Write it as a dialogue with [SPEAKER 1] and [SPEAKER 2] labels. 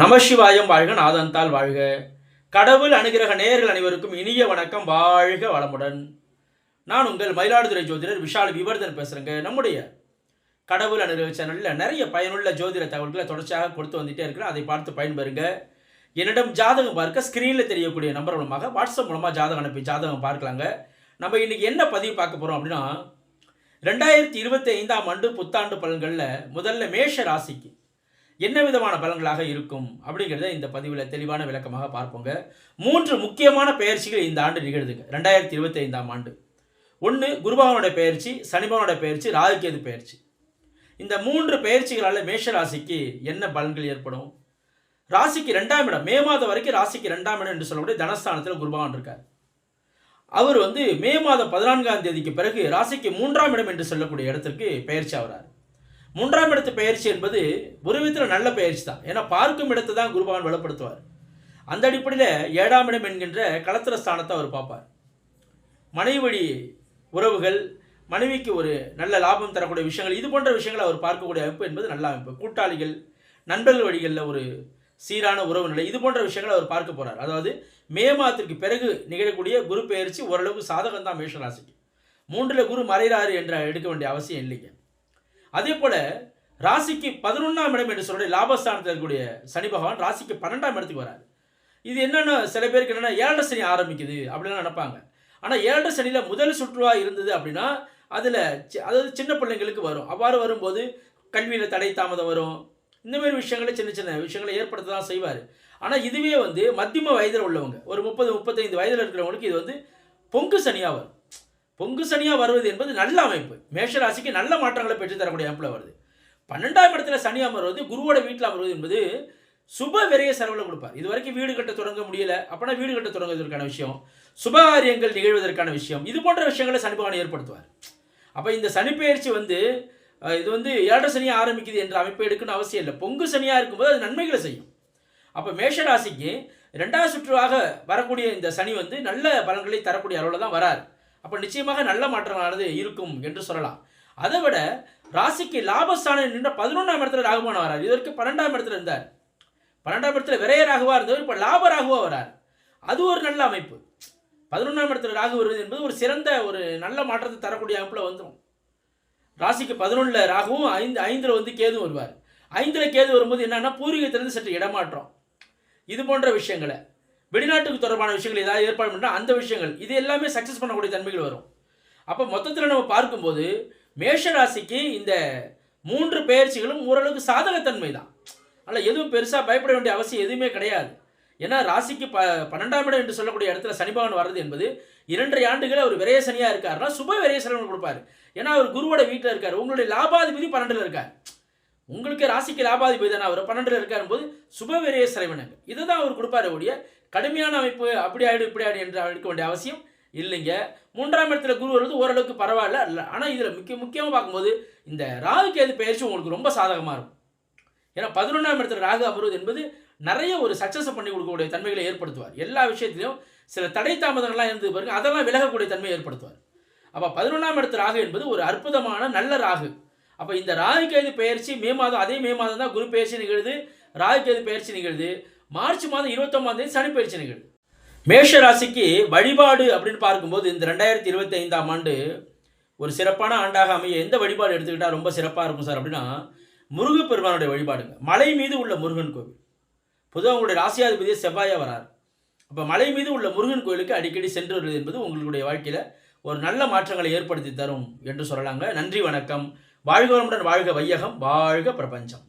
[SPEAKER 1] நமசிவாயம் வாழ்க நாதந்தால் வாழ்க. கடவுள் அனுகிரக நேயர்கள் அனைவருக்கும் இனிய வணக்கம். வாழ்க வளமுடன். நான் உங்கள் மயிலாடுதுறை ஜோதிடர் விஷால் விவர்தன் பேசுகிறேங்க நம்முடைய கடவுள் அனுகிரக சேனலில் நிறைய பயனுள்ள ஜோதிட தகவல்களை தொடர்ச்சியாக கொடுத்து வந்துட்டே இருக்கிறேன். அதை பார்த்து பயன்பெறுங்க. என்னிடம் ஜாதகம் பார்க்க ஸ்க்ரீனில் தெரியக்கூடிய நம்பர் மூலமாக வாட்ஸ்அப் மூலமாக ஜாதகம் அனுப்பி ஜாதகம் பார்க்கலாங்க. நம்ம இன்றைக்கி என்ன பதிவு பார்க்க போகிறோம் அப்படின்னா ரெண்டாயிரத்தி இருபத்தி ஐந்தாம் ஆண்டு புத்தாண்டு பலன்களில் முதல்ல மேஷ ராசிக்கு. என்ன விதமான பலன்களாக இருக்கும் அப்படிங்கிறத இந்த பதிவில் தெளிவான விளக்கமாக பார்ப்போங்க. மூன்று முக்கியமான பெயர்ச்சிகள் இந்த ஆண்டு நிகழ்துங்க ரெண்டாயிரத்தி இருபத்தி ஐந்தாம் ஆண்டு. ஒன்று குருபவனுடைய பெயர்ச்சி சனிபவனுடைய பெயர்ச்சி ராகுகேது பயிற்சி. இந்த மூன்று பெயர்ச்சிகளால் மேஷ ராசிக்கு என்ன பலன்கள் ஏற்படும்? ராசிக்கு ரெண்டாம் இடம் மே மாதம் வரைக்கும் ராசிக்கு ரெண்டாம் இடம் என்று சொல்லக்கூடிய தனஸ்தானத்தில் குருபகவான் இருக்கார். அவர் வந்து மே மாதம் பதினான்காம் தேதிக்கு பிறகு ராசிக்கு மூன்றாம் இடம் என்று சொல்லக்கூடிய இடத்திற்கு பெயர்ச்சி ஆகிறார் மூன்றாம் இடத்து பயிற்சி என்பது ஒரு விதத்தில் நல்ல பயிற்சி தான். ஏன்னா பார்க்கும் இடத்தை தான் குருபகவான் வலுப்படுத்துவார். அந்த அடிப்படையில் ஏழாம் இடம் என்கின்ற களத்திர ஸ்தானத்தை அவர் பார்ப்பார். மனைவி வழி உறவுகள் மனைவிக்கு ஒரு நல்ல லாபம் தரக்கூடிய விஷயங்கள் இது போன்ற விஷயங்களை அவர் பார்க்கக்கூடிய அமைப்பு என்பது நல்ல அமைப்பு. கூட்டாளிகள் நண்பர்கள் வழிகளில் ஒரு சீரான உறவு நிலை இது போன்ற விஷயங்களை அவர் பார்க்க போகிறார் அதாவது மே மாதத்திற்கு பிறகு நிகழக்கூடிய குரு பெயர்ச்சி ஓரளவுக்கு சாதகம் தான் மேஷராசிக்கு. மூன்றில் குரு மறைகிறாரு என்ற எடுக்க வேண்டிய அவசியம் இல்லைங்க. அதே போல ராசிக்கு பதினொன்றாம் இடம் என்று சொல்ற லாபஸ்தானத்தில் இருக்கக்கூடிய சனி பகவான் ராசிக்கு பன்னெண்டாம் இடத்துக்கு வராரு. இது என்னென்ன சில பேருக்கு என்னென்னா ஏழரை சனி ஆரம்பிக்குது அப்படின்னு நினைப்பாங்க. ஆனால் ஏழரை சனியில் முதல் சுற்றுலா இருந்தது அப்படின்னா அதில் அதாவது சின்ன பிள்ளைங்களுக்கு வரும். அவ்வாறு வரும்போது கல்வியில் தடை தாமதம் வரும். இந்தமாரி விஷயங்களை சின்ன சின்ன விஷயங்களை ஏற்படுத்த தான் செய்வார். ஆனால் இதுவே வந்து மத்தியம வயதில் உள்ளவங்க ஒரு முப்பது முப்பத்தைந்து வயதில் இருக்கிறவங்களுக்கு இது வந்து பொங்கு சனியாக வரும். பொங்கு சனியாக வருவது என்பது நல்ல அமைப்பு. மேஷராசிக்கு நல்ல மாற்றங்களை பெற்று தரக்கூடிய அமைப்பில் வருது. பன்னெண்டாம் இடத்துல சனி அமர்வது குருவோட வீட்டில் அமர்வது என்பது சுப விரைய செலவில் கொடுப்பார். இது வரைக்கும் வீடு கட்ட தொடங்க முடியல. அப்போனா வீடு கட்ட தொடங்குவதற்கான விஷயம் சுபகாரியங்கள் நிகழ்வதற்கான விஷயம் இது போன்ற விஷயங்களை சனி பகவான் ஏற்படுத்துவார். அப்போ இந்த சனிப்பெயர்ச்சி வந்து இது வந்து ஏழரை சனியாக ஆரம்பிக்குது என்ற அமைப்பு எடுக்கணும்னு அவசியம் இல்லை. பொங்கு சனியாக இருக்கும்போது அது நன்மைகளை செய்யும். அப்போ மேஷராசிக்கு ரெண்டாவது சுற்றுவாக வரக்கூடிய இந்த சனி வந்து நல்ல பலன்களை தரக்கூடிய அளவில் தான் வரார். அப்போ நிச்சயமாக நல்ல மாற்றமானது இருக்கும் என்று சொல்லலாம். அதை விட ராசிக்கு லாபஸ்தானம் நின்ற பதினொன்றாம் இடத்துல ராகுமான வரார். இதற்கு பன்னெண்டாம் இடத்துல இருந்தார். பன்னெண்டாம் இடத்துல விரைய ராகுவாக இருந்தவர் இப்போ லாப ராகுவாக வரார். அது ஒரு நல்ல அமைப்பு. பதினொன்றாம் இடத்துல ராகு வருவது என்பது ஒரு சிறந்த ஒரு நல்ல மாற்றத்தை தரக்கூடிய அமைப்பில் வந்துடும் ராசிக்கு பதினொன்றில் ராகுவும் ஐந்து ஐந்தில் வந்து கேது வருவார். ஐந்தில் கேது வரும்போது என்னென்னா பூர்வீகத்திலிருந்து சற்று இடமாற்றம். இது போன்ற விஷயங்களை. வெளிநாட்டுக்கு தொடர்பான விஷயங்கள் ஏதாவது ஏற்பாடு பண்ணால் அந்த விஷயங்கள் இது எல்லாமே சக்ஸஸ் பண்ணக்கூடிய தன்மைகள் வரும். அப்போ மொத்தத்தில் நம்ம பார்க்கும்போது மேஷ ராசிக்கு இந்த மூன்று பெயர்ச்சிகளும் ஓரளவுக்கு சாதகத்தன்மை தான். ஆனால் எதுவும் பெருசாக பயப்பட வேண்டிய அவசியம் எதுவுமே கிடையாது. ஏன்னா ராசிக்கு ப பன்னெண்டாம் இடம் என்று சொல்லக்கூடிய இடத்துல சனிபவன் வர்றது என்பது இரண்டரை ஆண்டுகள் அவர் விரைய சனியாக இருக்காருன்னா சுப விரைய செலவு கொடுப்பாரு. ஏன்னா அவர் குருவோட வீட்டில் இருக்கார். உங்களுடைய லாபாதிபதி பன்னெண்டில் இருக்கார். உங்களுக்கு ராசிக்கு லாபாதிபதி தானே அவர்? பன்னெண்டில் இருக்கார் போது சுப விரைய செலவினங்க இதை தான் அவர் கொடுப்பாரு ஒழிய கடுமையான அமைப்பு அப்படி ஆகிடும் இப்படி ஆகிடும் என்று எடுக்க வேண்டிய அவசியம் இல்லைங்க. மூன்றாம் இடத்துல குரு வருவது ஓரளவுக்கு பரவாயில்ல. இல்லை ஆனால் இதில் முக்கிய முக்கியமாக பார்க்கும்போது இந்த ராகு கேது பயிற்சி உங்களுக்கு ரொம்ப சாதகமாக இருக்கும். ஏன்னா பதினொன்றாம் இடத்துல ராகு அமர்வது என்பது நிறைய ஒரு சக்ஸஸை பண்ணி கொடுக்கக்கூடிய தன்மைகளை ஏற்படுத்துவார். எல்லா விஷயத்திலையும் சில தடை தாமதங்கள்லாம் இருந்து பாருங்க அதெல்லாம் விலகக்கூடிய தன்மையை ஏற்படுத்துவார். அப்போ பதினொன்றாம் இடத்து ராகு என்பது ஒரு அற்புதமான நல்ல ராகு. அப்போ இந்த ராகு கேது பயிற்சி மே மாதம் அதே மே மாதம் தான் குரு பயிற்சி நிகழ்து. ராகு கேது பயிற்சி நிகழ்து. மார்ச் மாதம் இருபத்தொம்பதாம் தேதி சனி பயிற்சி நிகழ்வு மேஷ ராசிக்கு வழிபாடு அப்படின்னு பார்க்கும்போது இந்த ரெண்டாயிரத்தி இருபத்தி ஐந்தாம் ஆண்டு ஒரு சிறப்பான ஆண்டாக அமைய எந்த வழிபாடு எடுத்துக்கிட்டால் ரொம்ப சிறப்பாக இருக்கும் சார் அப்படின்னா முருகப்பெருமானுடைய வழிபாடுங்க. மலை மீது உள்ள முருகன் கோவில். பொதுவாக உங்களுடைய ராசியாதிபதியே செவ்வாயாக வரார். அப்போ மலை மீது உள்ள முருகன் கோயிலுக்கு அடிக்கடி சென்று வருவது என்பது உங்களுடைய வாழ்க்கையில் ஒரு நல்ல மாற்றங்களை ஏற்படுத்தி தரும் என்று சொல்லலாங்க. நன்றி வணக்கம். வாழ்க வளமுடன் வாழ்க வையகம். வாழ்க பிரபஞ்சம்.